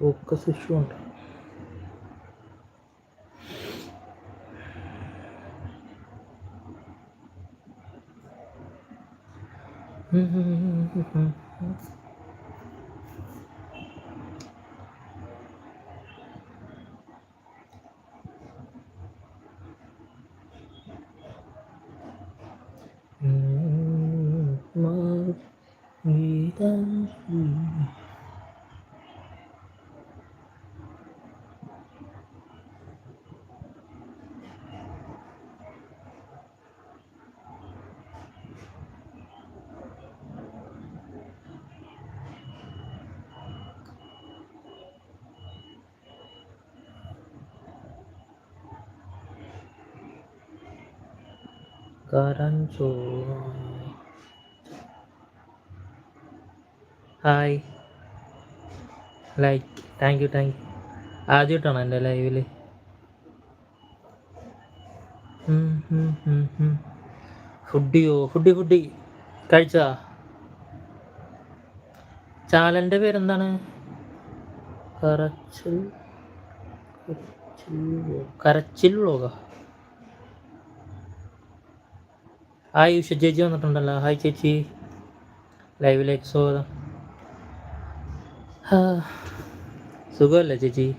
Focus issue ఉంటుంది Mother, we dance. കാരാഞ്ചോ hi. Like. Thank you thank you. ആദ്യമായിട്ടാണ് എന്റെ ലൈവിൽ? ഫുഡിയോ? Foodie foodie. കഴിച്ചാ? ചാനലിന്റെ പേരെന്താണ്? കറച്ചിൽ കറച്ചിൽ വ്ളോഗ? ഹായ് ഉഷ ചേച്ചി വന്നിട്ടുണ്ടല്ലോ. ഹായ് ചേച്ചി. ലൈവിലേക്ക് സ്വാഗതം. സുഖമല്ലേ ചേച്ചി?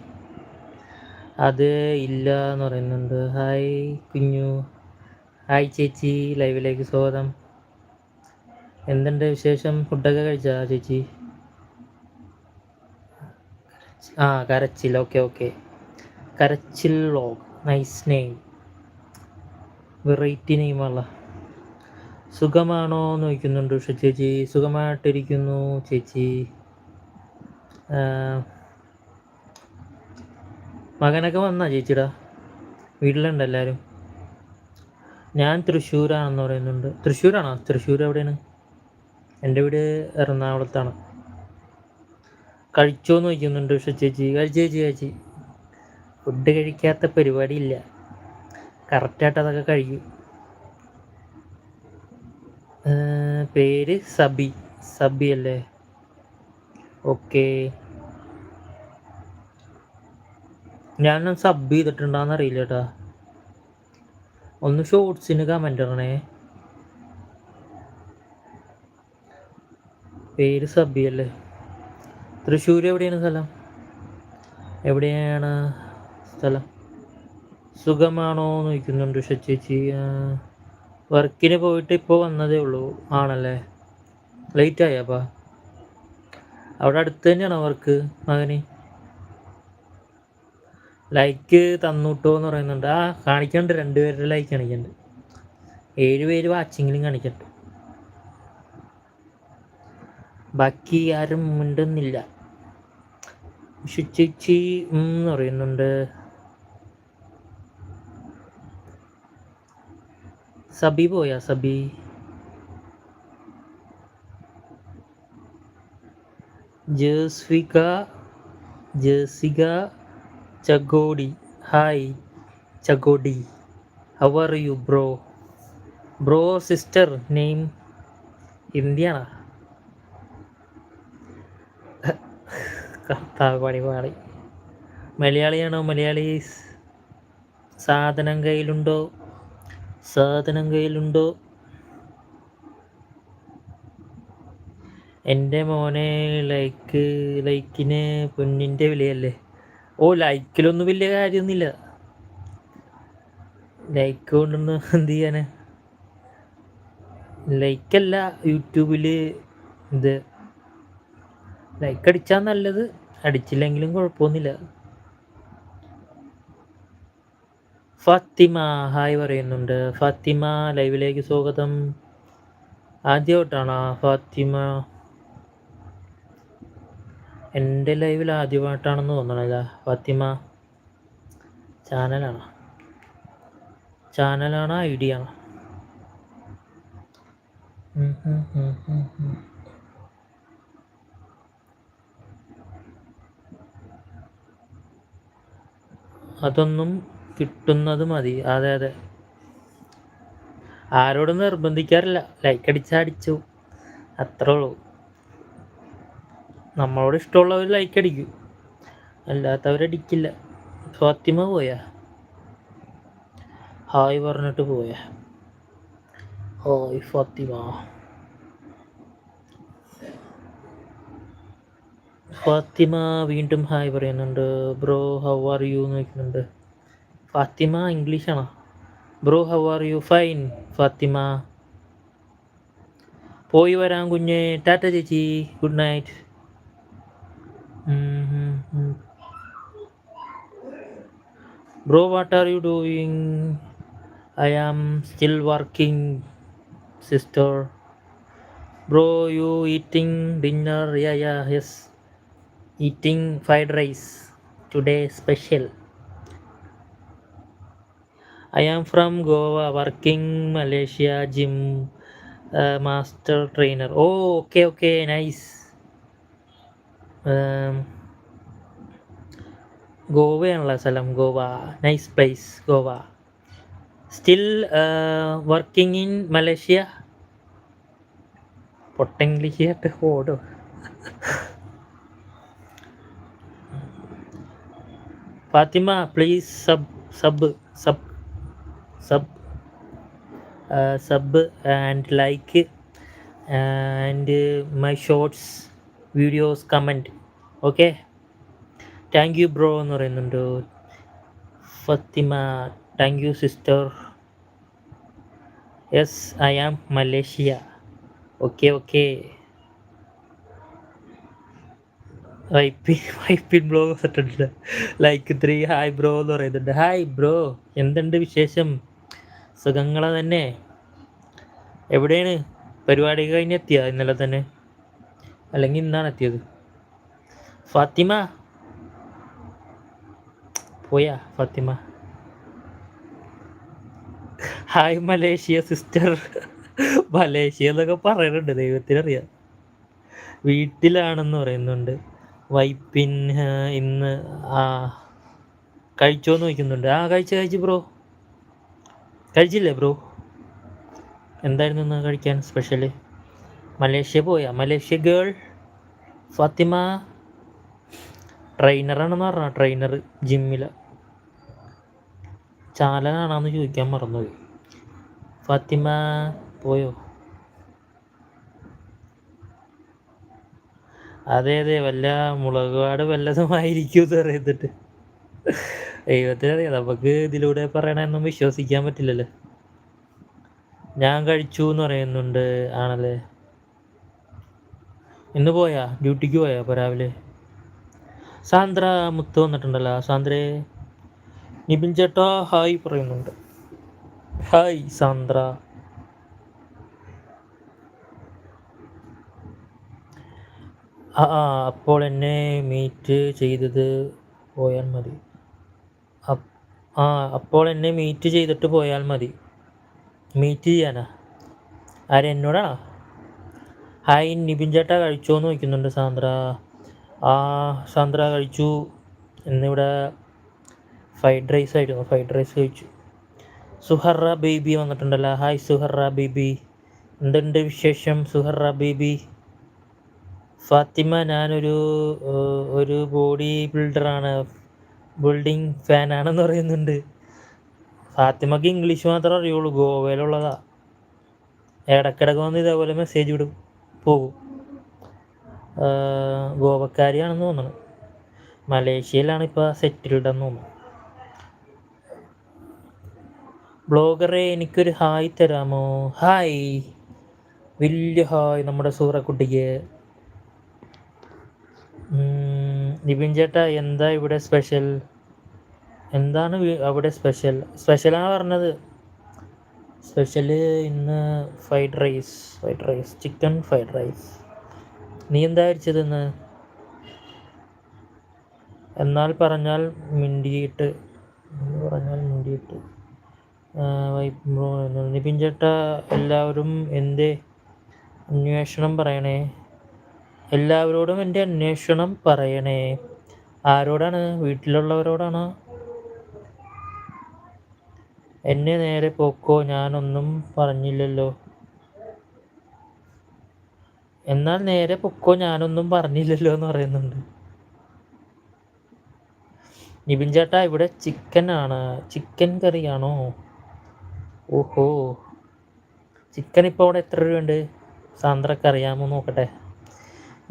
അത് ഇല്ല എന്ന് പറയുന്നുണ്ട്. ഹായ് കുഞ്ഞു. ഹായ് ചേച്ചി ലൈവിലേക്ക് സ്വാഗതം. എന്തുണ്ട് വിശേഷം? ഫുഡൊക്കെ കഴിച്ചാ ചേച്ചി? ആ കരച്ചിൽ. Okay okay. കരച്ചിൽ വ്ളോഗ്. Nice name. വെറൈറ്റി നെയിമല്ല സുഖമാണോ എന്ന് ചോദിക്കുന്നുണ്ട്. ഉഷ ചേച്ചി സുഖമായിട്ടിരിക്കുന്നു ചേച്ചി. മകനൊക്കെ വന്നാ ചേച്ചിടാ? വീട്ടിലുണ്ട് എല്ലാവരും ഞാൻ തൃശ്ശൂരാണെന്ന് പറയുന്നുണ്ട്. തൃശ്ശൂരാണോ? തൃശ്ശൂർ എവിടെയാണ്? എന്റെ വീട് എറണാകുളത്താണ്. കഴിച്ചോ എന്ന് ചോദിക്കുന്നുണ്ട്. ഉഷ ചേച്ചി കഴിച്ചു ചേച്ചി ചേച്ചി. ഫുഡ് കഴിക്കാത്ത പരിപാടിയില്ല. കറക്റ്റായിട്ട് അതൊക്കെ കഴിക്കും. പേര് സബി. സബി അല്ലേ? ഓക്കെ. ഞാൻ സബ് ചെയ്തിട്ടുണ്ടോന്ന് അറിയില്ല കേട്ടാ ഒന്ന് ഷോർട്സിന് കമന്റ് ഇടണേ. പേര് സബി അല്ലേ? തൃശ്ശൂർ എവിടെയാണ് സ്ഥലം? എവിടെയാണ് സ്ഥലം? സുഖമാണോ എന്ന് ചോദിക്കുന്നുണ്ട് ഷച്ചേച്ചി ചേച്ചി. വർക്കിന് പോയിട്ട് ഇപ്പോൾ വന്നതേ ഉള്ളൂ. ആണല്ലേ? ലേറ്റ് ആയപ്പാ അവിടെ അടുത്ത് തന്നെയാണോ വർക്ക് മകന്? ലൈക്ക് തന്നൂട്ടോ എന്ന് പറയുന്നുണ്ട്. ആ കാണിക്കണ്ട് രണ്ടുപേരുടെ ലൈക്ക് കാണിക്കണ്ട് ഏഴ് പേര് വാച്ചിങ്ങിലും കാണിക്കണ്ട്. ബാക്കി ആരും മിണ്ടുന്നില്ല. ശുചിച്ചി എന്ന് പറയുന്നുണ്ട്. സബി പോയാ സബി ജേസ്വിക ജേസിക ചഗോഡി hi ചഗോഡി how are you bro bro sister name ഇന്ത്യയാണോ കർത്താവ് പണി പാടി മലയാളിയാണോ മലയാളീസ് സാധനം കയ്യിലുണ്ടോ? സാധനം കയ്യിലുണ്ടോ? എന്റെ മോനെ ലൈക്ക് ലൈക്കിന് പൊന്നിന്റെ വിലയല്ലേ? ഓ ലൈക്കിലൊന്നും വലിയ കാര്യമൊന്നുമില്ല. ലൈക്ക് കൊണ്ടൊന്നും എന്ത് ചെയ്യാന്? ലൈക്കല്ല യൂട്യൂബിൽ ഇത്. ലൈക്ക് അടിച്ചാൽ നല്ലത്. അടിച്ചില്ലെങ്കിലും കുഴപ്പമൊന്നുമില്ല. ഫാത്തിമ ഹായ് പറയുന്നുണ്ട്. ഫാത്തിമ ലൈവിലേക്ക് സ്വാഗതം. ആദ്യമായിട്ടാണോ ഫാത്തിമ? എന്റെ ലൈവിൽ ആദ്യമായിട്ടാണെന്ന് തോന്നണില്ല ഫാത്തിമ ചാനലാണ്? ചാനലാണ്? ഐ ഡി ആണോ. അതൊന്നും കിട്ടുന്നത് മതി. അതെ അതെ. ആരോടും നിർബന്ധിക്കാറില്ല. ലൈക്ക് അടിച്ചടിച്ചു അത്ര ഉള്ളൂ. നമ്മളോട് ഇഷ്ടമുള്ളവർ ലൈക്ക് അടിക്കും. അല്ലാത്തവരടിക്കില്ല ഫാത്തിമ പോയാ? ഹായ് പറഞ്ഞിട്ട് പോയാ? ഹായ് ഫാത്തിമ. ഫാത്തിമ വീണ്ടും ഹായ് പറയുന്നുണ്ട്. ബ്രോ ഹൗ ആർ യു എന്ന് Fatima ഇംഗ്ലീഷാണോ? Bro how are you fine Fatima. പോയി വരാം കുഞ്ഞ്. ടാറ്റ ചേച്ചി good night bro what are you doing I am still working sister bro you eating dinner ya ya yes eating fried rice today special From Goa, working Malaysia gym uh, master trainer. Oh, okay, okay, nice. Um, ഗോവയാണല്ലോ സ്ഥലം Goa nice place Goa still working in Malaysia പൊട്ട English കേട്ട് ഓടോ Fatima please sub sub sub sub sub and like and my shorts videos comment. Okay? Thank you bro എന്ന് പറയുന്നുണ്ട്. Fatima thank you sister. Yes I am Malaysia. Okay okay. Vypin Vypin bro like three hi bro എന്ന് പറയുന്നുണ്ട്. Hi bro എന്തുണ്ട് വിശേഷം? സുഖങ്ങളെ തന്നെ. എവിടെയാണ്? പരിപാടി കഴിഞ്ഞ് എത്തിയ ഇന്നലെ തന്നെ? അല്ലെങ്കിൽ ഇന്നാണ് എത്തിയത്? ഫാത്തിമ? പോയാ Fatima? Hi Malaysia sister. Malaysia എന്നൊക്കെ പറയുന്നുണ്ട് ദൈവത്തിനറിയാം. വീട്ടിലാണെന്ന് പറയുന്നുണ്ട്. വൈപ്പിൻ ഇന്ന് ആ കഴിച്ചോന്ന് ചോദിക്കുന്നുണ്ട്. ആ കഴിച്ച് കഴിച്ച് ബ്രോ. കഴിച്ചില്ലേ ബ്രോ? എന്തായിരുന്നു ഇന്ന് കഴിക്കാൻ സ്പെഷ്യൽ മലേഷ്യ പോയാ? മലേഷ്യ ഗേൾ ഫാത്തിമ ട്രെയിനറാണെന്ന് പറഞ്ഞ? ട്രെയിനർ ജിമ്മില ചാലനാണെന്ന് ചോദിക്കാൻ മറന്നുപോയി. ഫാത്തിമ പോയോ? അതെ അതെ വല്ല മുളകുപാട് വല്ലതുമായിരിക്കും പറയുന്നുണ്ട് ദൈവത്തിനറിയാം. നമുക്ക് ഇതിലൂടെ പറയണമെന്നും വിശ്വസിക്കാൻ പറ്റില്ലല്ലോ. ഞാൻ കഴിച്ചു എന്ന് പറയുന്നുണ്ട് ആണല്ലേ? ഇന്ന് പോയാ? ഡ്യൂട്ടിക്ക് പോയാ? അപ്പോൾ രാവിലെ? സാന്ദ്ര മുത്ത് വന്നിട്ടുണ്ടല്ലോ. സാന്ദ്രേ നിബിൻ ചേട്ടാ ഹായ് പറയുന്നുണ്ട്. Hi Sandra. ആ അപ്പോൾ എന്നെ മീറ്റ് ചെയ്തത് പോയാൽ മതി. ആ അപ്പോൾ എന്നെ മീറ്റ് ചെയ്തിട്ട് പോയാൽ മതി. മീറ്റ് ചെയ്യാനാ? ആരെന്നോടാണോ ഹായ് നിബിൻ ചേട്ടാ കഴിച്ചോ എന്ന് ചോദിക്കുന്നുണ്ട് സാന്ദ്ര. ആ സാന്ദ്ര കഴിച്ചു. എന്നിവിടെ ഫ്രൈഡ് റൈസ് ആയിരുന്നു. ഫ്രൈഡ് റൈസ് കഴിച്ചു. സുഹറ ബേബി വന്നിട്ടുണ്ടല്ലോ. Hi Suhara baby. എന്തുണ്ട് വിശേഷം? സുഹറ ബേബി. ഫാത്തിമ ഞാനൊരു ഒരു ബോഡി ബിൽഡറാണ്. ബിൽഡിംഗ് ഫാനാണെന്ന് പറയുന്നുണ്ട്. ഫാത്തിമക്ക് ഇംഗ്ലീഷ് മാത്രമേ അറിയുള്ളൂ. ഗോവയിലുള്ളതാ. ഇടക്കിടക്ക് വന്ന് ഇതേപോലെ മെസ്സേജ് വിടും പോകും ഗോവക്കാരിയാണെന്ന് തോന്നുന്നു മലേഷ്യയിലാണ് ഇപ്പോൾ സെറ്റിൽഡ് എന്ന് തോന്നുന്നു ബ്ലോഗറെ എനിക്കൊരു ഹായ് തരാമോ? ഹായ്. വലിയ ഹായ് നമ്മുടെ സൂറക്കുട്ടിക്ക്. നിപിൻ ചേട്ടാ എന്താ ഇവിടെ സ്പെഷ്യൽ എന്താണ് അവിടെ സ്പെഷ്യൽ സ്പെഷ്യലാണ് പറഞ്ഞത്? സ്പെഷ്യൽ ഇന്ന് fried rice fried rice chicken fried rice നീ എന്താ കഴിച്ചത് ഇന്ന്? എന്നാൽ പറഞ്ഞാൽ മിണ്ടിയിട്ട് പറഞ്ഞാൽ മിണ്ടിയിട്ട്. ബ്രോ, നിബിൻ എല്ലാവരും എന്റെ അന്വേഷണം പറയണേ. എല്ലാവരോടും എന്റെ അന്വേഷണം പറയണേ. ആരോടാണ്? വീട്ടിലുള്ളവരോടാണോ? എന്നെ നേരെ പോക്കോ ഞാനൊന്നും പറഞ്ഞില്ലല്ലോ. എന്നാൽ നേരെ പൊക്കോ ഞാനൊന്നും പറഞ്ഞില്ലല്ലോ എന്ന് പറയുന്നുണ്ട്. നിബിൻ ചേട്ടാ ഇവിടെ ചിക്കൻ ആണ്. ചിക്കൻ കറിയാണോ? ഓഹോ. ചിക്കൻ ഇപ്പോൾ അവിടെ എത്ര രൂപയുണ്ട്? സാന്ദ്രക്ക് അറിയാമോ നോക്കട്ടെ.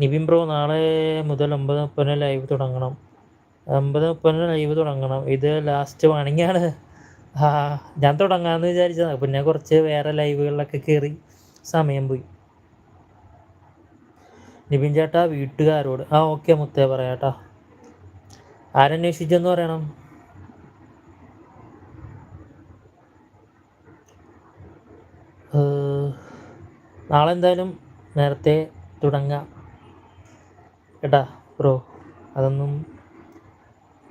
നിബിൻ ബ്രോ നാളെ മുതൽ ഒമ്പത് മുപ്പതിന് ലൈവ് തുടങ്ങണം. ഒമ്പത് മുപ്പതിന് ലൈവ് തുടങ്ങണം. ഇത് ലാസ്റ്റ് വാണിങ്ങാണ് ആ ഞാൻ തുടങ്ങാമെന്ന് വിചാരിച്ചതാണ് പിന്നെ കുറച്ച് വേറെ ലൈവുകളിലൊക്കെ കയറി സമയം പോയി. നിബിൻ ചേട്ടാ വീട്ടുകാരോട്. ആ ഓക്കെ മുത്തേ പറയാട്ടാ ആരന്വേഷിച്ചെന്ന് പറയണം. നാളെ എന്തായാലും നേരത്തെ തുടങ്ങാം. കേട്ടാ ബ്രോ അതൊന്നും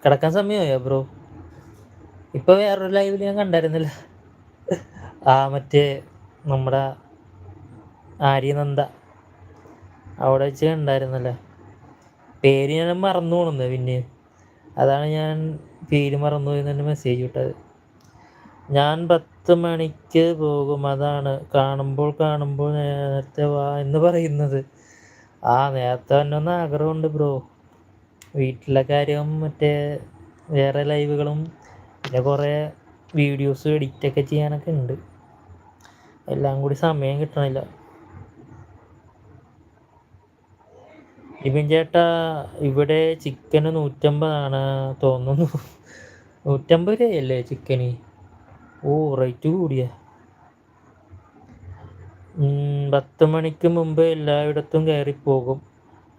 കിടക്കാൻ സമയമായോ ബ്രോ? ഇപ്പോൾ വേറൊരു ലൈവിൽ ഞാൻ കണ്ടായിരുന്നില്ല. ആ മറ്റേ നമ്മുടെ ആര്യനന്ദ അവിടെ വെച്ച് കണ്ടായിരുന്നല്ലേ? പേര് ഞാൻ മറന്നു പോണെന്ന് പിന്നെ അതാണ് ഞാൻ പേര് മറന്നു പോയി തന്നെ മെസ്സേജ് വിട്ടത് ഞാൻ പത്ത് മണിക്ക് പോകും അതാണ് കാണുമ്പോൾ കാണുമ്പോൾ നേരത്തെ വാ എന്ന് പറയുന്നത്. ആ നേരത്തെ തന്നെ ഒന്ന് ആഗ്രഹമുണ്ട് ബ്രോ. വീട്ടിലെ കാര്യം മറ്റേ വേറെ ലൈവുകളും പിന്നെ കുറേ വീഡിയോസ് എഡിറ്റൊക്കെ ചെയ്യാനൊക്കെ ഉണ്ട്. എല്ലാം കൂടി സമയം കിട്ടണില്ല. ഇവൻ ചേട്ടാ ഇവിടെ ചിക്കന് നൂറ്റമ്പതാണ് തോന്നുന്നു. നൂറ്റമ്പത് രൂപയല്ലേ ചിക്കന് ഓ റേറ്റ് കൂടിയ. പത്ത് മണിക്ക് മുമ്പ് എല്ലായിടത്തും കയറിപ്പോകും.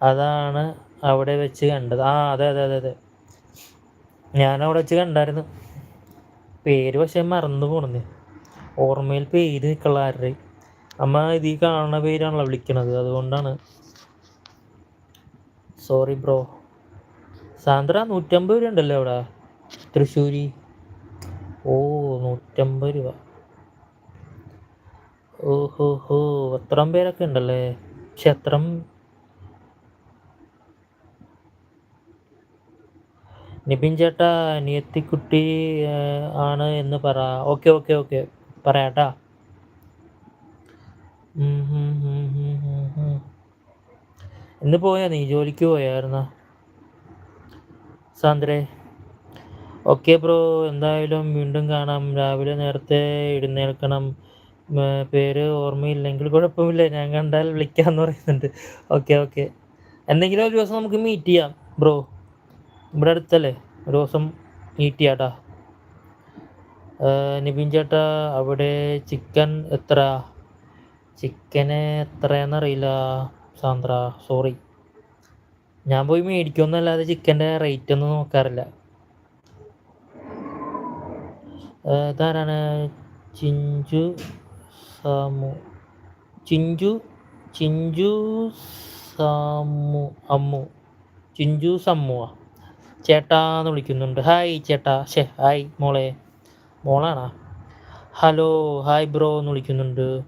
അതാണ് അവിടെ വെച്ച് കണ്ടത്. ആ അതെ അതെ അതെ അതെ. ഞാൻ അവിടെ വെച്ച് കണ്ടായിരുന്നു. പേര് പക്ഷെ മറന്നു പോണെന്ന് ഓർമ്മയിൽ പേര് നിൽക്കുള്ള ആരുടെ അമ്മ ഇതിൽ കാണുന്ന പേരാണല്ലോ വിളിക്കണത്. അതുകൊണ്ടാണ്. സോറി ബ്രോ സാന്ദ്ര നൂറ്റമ്പത് രൂപ ഉണ്ടല്ലോ അവിടെ. തൃശ്ശൂരി. ഓ നൂറ്റമ്പത് രൂപ. ഓഹോ ഹോ. അത്രയും പേരൊക്കെ ഉണ്ടല്ലേ? പക്ഷെ നിബിൻ ചേട്ടാ നിയത്തിക്കുട്ടി ആണ് എന്ന് പറ. Okay okay okay. പറയാട്ടാ. ഇന്ന് പോയാ? നീ ജോലിക്ക് പോയായിരുന്ന? സാന്ദ്രേ. Okay bro. എന്തായാലും വീണ്ടും കാണാം. രാവിലെ നേരത്തെ എഴുന്നേൽക്കണം. പേര് ഓർമ്മയില്ലെങ്കിൽ കുഴപ്പമില്ല. ഞാൻ കണ്ടാൽ വിളിക്കാമെന്ന് പറയുന്നുണ്ട്. Okay okay. എന്തെങ്കിലും ഒരു ദിവസം നമുക്ക് മീറ്റ് ചെയ്യാം ബ്രോ. ഇവിടെ അടുത്തല്ലേ ഒരു ദിവസം മീറ്റ് ചെയ്യാട്ടാ നിബിൻ ചേട്ടാ അവിടെ ചിക്കൻ എത്ര ചിക്കന് എത്രയാണെന്നറിയില്ല സാന്ദ്ര. സോറി. ഞാൻ പോയി മേടിക്കുമെന്നല്ലാതെ ചിക്കന്റെ റേറ്റ് ഒന്നും നോക്കാറില്ല. ഇതാരാണ്? ചിഞ്ചു സാമു. ചിഞ്ചു ചിഞ്ചു സാമു അമ്മു. ചിഞ്ചു സമ്മുവാ. ചേട്ടാന്ന് വിളിക്കുന്നുണ്ട്. ഹായ് ചേട്ടാ. ഷേ ഹായ് മോളെ. മോളാണോ? ഹലോ ഹായ് ബ്രോ എന്ന് വിളിക്കുന്നുണ്ട്.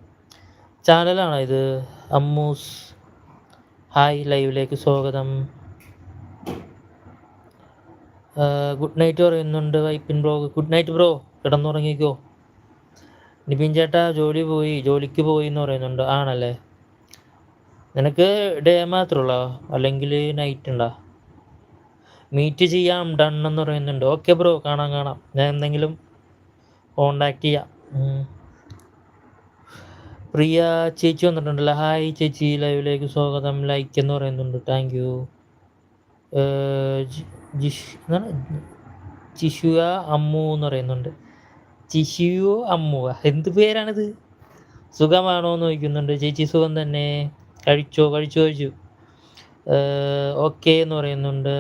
ചാനലാണോ ഇത്? അമ്മൂസ്. ഹായ് ലൈവിലേക്ക് സ്വാഗതം. ഗുഡ് നൈറ്റ് പറയുന്നുണ്ട് Vypin bro. Good night bro കിടന്നുറങ്ങിക്കോ. Nipin ചേട്ടാ ജോലി പോയി. ജോലിക്ക് പോയി എന്ന് പറയുന്നുണ്ട്. ആണല്ലേ? നിനക്ക് ഡേ മാത്രമുള്ളോ അല്ലെങ്കിൽ നൈറ്റ് ഉണ്ടോ? മീറ്റ് ചെയ്യാം ഡൺ എന്ന് പറയുന്നുണ്ട്. ഓക്കെ ബ്രോ കാണാം കാണാം. ഞാൻ എന്തെങ്കിലും കോണ്ടാക്ട് ചെയ്യാം. പ്രിയ ചേച്ചി വന്നിട്ടുണ്ടല്ലോ. ഹായ് ചേച്ചി. ലൈവിലേക്ക് സ്വാഗതം. ലൈക്ക് എന്ന് പറയുന്നുണ്ട്. താങ്ക് യു എന്താണ്? അമ്മു എന്ന് പറയുന്നുണ്ട്. ചിഷുയോ അമ്മു. എന്ത് പേരാണിത്? സുഖമാണോ എന്ന് ചോദിക്കുന്നുണ്ട്. ചേച്ചി സുഖം തന്നെ. കഴിച്ചോ? കഴിച്ചു കഴിച്ചു ഓക്കെ എന്ന് പറയുന്നുണ്ട്.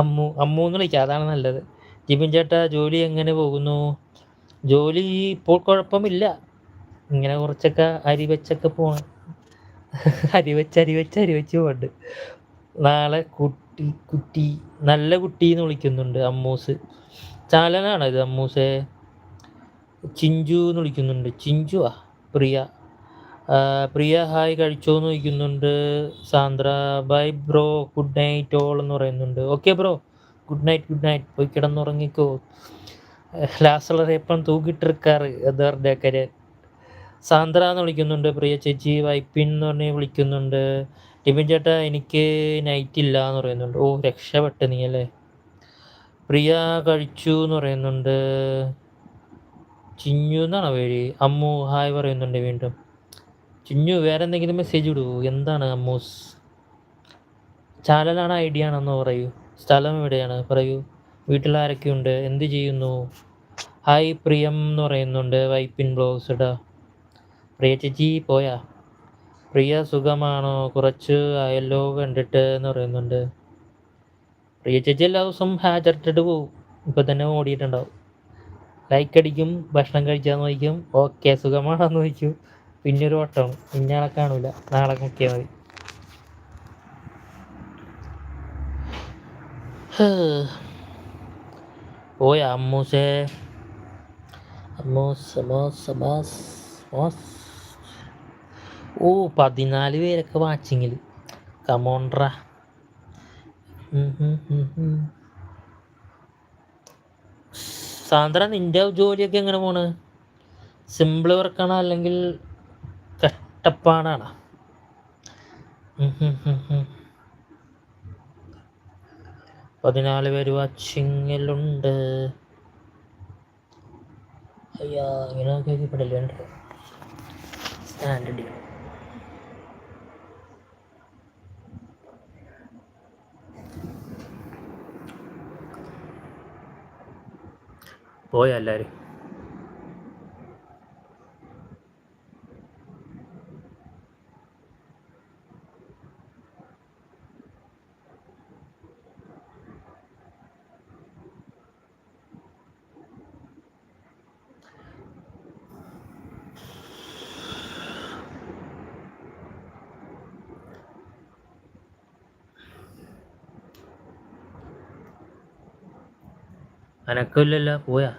അമ്മു അമ്മു എന്ന് വിളിക്കുക അതാണ് നല്ലത്. ജിബിൻ ചേട്ടാ ജോലി എങ്ങനെ പോകുന്നു? ജോലി ഇപ്പോൾ കുഴപ്പമില്ല. ഇങ്ങനെ കുറച്ചൊക്കെ അരി വെച്ചൊക്കെ പോകണം അരി വെച്ച് അരി വെച്ച് അരി വെച്ച് പോകണ്ട് നാളെ കുട്ടി കുട്ടി നല്ല കുട്ടി എന്ന് വിളിക്കുന്നുണ്ട് അമ്മൂസ്. ചാലനാണ് ഇത് അമ്മൂസെ? ചിഞ്ചു എന്ന് വിളിക്കുന്നുണ്ട്. ചിഞ്ചുവാ? പ്രിയ. പ്രിയ ഹായ് കഴിച്ചോ എന്ന് ചോദിക്കുന്നുണ്ട്. Sandra bye bro good night all എന്ന് പറയുന്നുണ്ട്. Okay bro good night good night പോയി കിടന്നുറങ്ങിക്കോ. ലാസ്റ്റ് എപ്പം തൂക്കിട്ടിരിക്കാറ് കര് സാന്ദ്ര എന്ന് വിളിക്കുന്നുണ്ട്. പ്രിയ ചേച്ചി വൈപ്പിൻ എന്ന് പറഞ്ഞ് വിളിക്കുന്നുണ്ട്. ടിബിൻ ചേട്ടാ എനിക്ക് നൈറ്റ് ഇല്ല എന്ന് പറയുന്നുണ്ട്. ഓ രക്ഷപ്പെട്ട് നീ അല്ലേ? പ്രിയ കഴിച്ചു എന്ന് പറയുന്നുണ്ട്. ചിഞ്ഞു എന്നാണ് പേര്? അമ്മു ഹായ് പറയുന്നുണ്ട് വീണ്ടും. ചിഞ്ഞു വേറെ എന്തെങ്കിലും മെസ്സേജ് വിടൂ എന്താണ് അമ്മൂസ്? ചാനലാണ് ഐഡിയ ആണെന്ന് പറയൂ. സ്ഥലം എവിടെയാണ്? പറയൂ. വീട്ടിൽ ആരൊക്കെയുണ്ട്? എന്ത് ചെയ്യുന്നു? ഹായ് പ്രിയം എന്ന് പറയുന്നുണ്ട്. വൈപ്പിൻ ബ്ലോഗ്സ് ഇടാ. പ്രിയ ചേച്ചി പോയാ? പ്രിയ സുഖമാണോ? കുറച്ച് ആയല്ലോ കണ്ടിട്ട് എന്ന് പറയുന്നുണ്ട്. പ്രിയ ചേച്ചി എല്ലാ ദിവസവും ഹാജർട്ടിട്ട് പോവും. ഇപ്പം തന്നെ ഓടിയിട്ടുണ്ടാവും. ലൈക്ക് അടിക്കും ഭക്ഷണം കഴിച്ചാൽ നോക്കും ഓക്കെ സുഖമാണെന്ന് ചോദിക്കും. പിന്നെ ഒരു ഇന്നാളെ കാണൂല. നാളെ നോക്കിയാൽ മതി. പോയ അമ്മൂസേ. അമ്മൂസ് അമ്മൂസ് അമ്മാസ് മോസ് ഓ പതിനാല് പേരൊക്കെ വാച്ചിങ്ങിൽ കമോണ്ട്ര സാന്ദ്ര നിന്റെ ജോലിയൊക്കെ എങ്ങനെ പോണ്? സിമ്പിൾ വർക്കാണോ അല്ലെങ്കിൽ ഉം. പതിനാല് പേര് വാച്ചിങ്ങിലുണ്ട്. അയ്യാ ഇങ്ങനെ കേൾക്കപ്പെടില്ല സ്റ്റാൻഡ് അടിക്കണം പോയ അനക്കമില്ലല്ല പോയാ.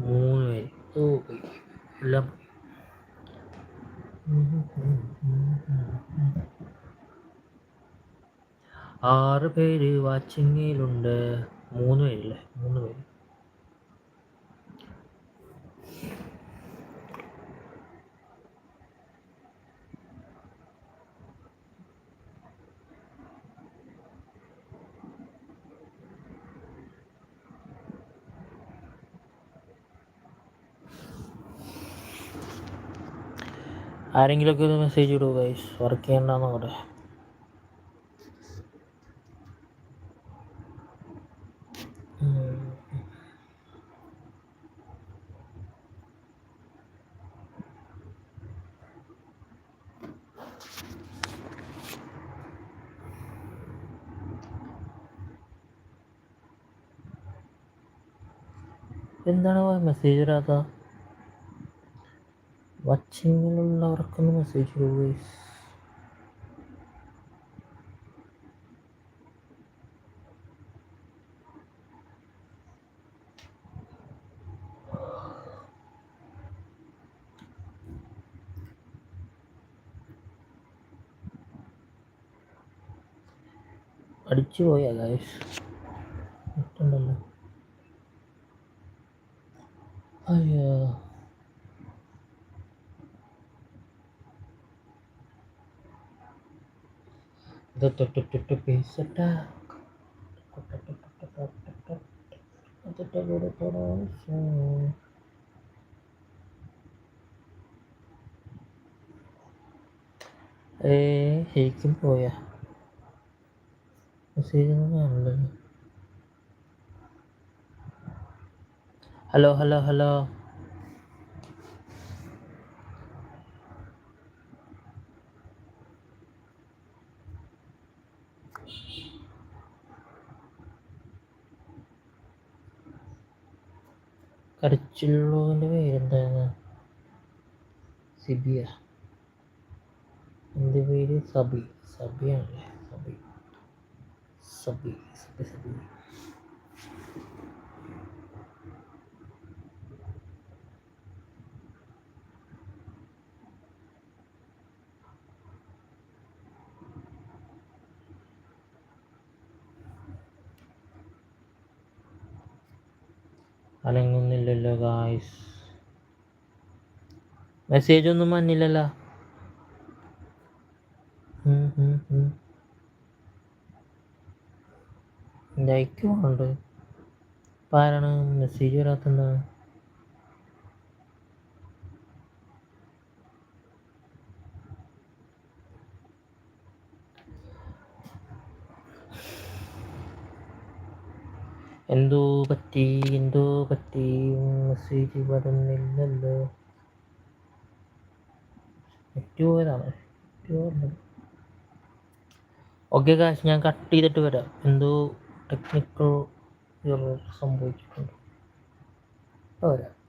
മൂന്ന് പേര്. ഓ എല്ലാം ആറ് പേര് വാച്ചിങ്ങിലുണ്ട് മൂന്ന് പേരില്ലേ മൂന്ന് പേര് ആരെങ്കിലുമൊക്കെ ഒരു മെസ്സേജ് ഇടൂ ഗൈസ് വർക്ക് ചെയ്യണ്ടെന്ന് പറയാം. എന്താണ് മെസ്സേജ് ഇടാത്ത വാച്ചിങ്ങിലുള്ളവർക്കൊന്ന് മെസ്സേജ് ഗൈസ് അടിച്ചു പോയാ ഗൈസ് കിട്ടുന്നല്ലോ അയ്യോ ഇത് തൊട്ടിട്ടിട്ട് പേസട്ടാ ഏ ശരിക്കും പോയാ മെസ്സേജ് ഒന്നും കാണില്ലല്ലോ ഹലോ കരച്ചിലുള്ളതിന്റെ പേരെന്താണ്? സിബിയ. എന്റെ പേര് സബി. സബിയാണല്ലേ? സബി. സബി സബി സബി. അനങ്ങുന്നില്ലല്ലോ മെസ്സേജ് ഒന്നും വന്നില്ലല്ലോ. ലൈക്ക് ഉണ്ട് ആരാണ് മെസ്സേജ് വരാത്തെന്താ എന്തോ പറ്റി എന്തോ പറ്റി? മെസ്സേജ് വരുന്നില്ലല്ലോ നെറ്റ് പോയതാണ് നെറ്റ് പോയത് ഓക്കെ കാശ് ഞാൻ കട്ട് ചെയ്തിട്ട് വരാം. എന്തോ ടെക്നിക്കൽ സംഭവിച്ചിട്ടുണ്ട്. വരാം.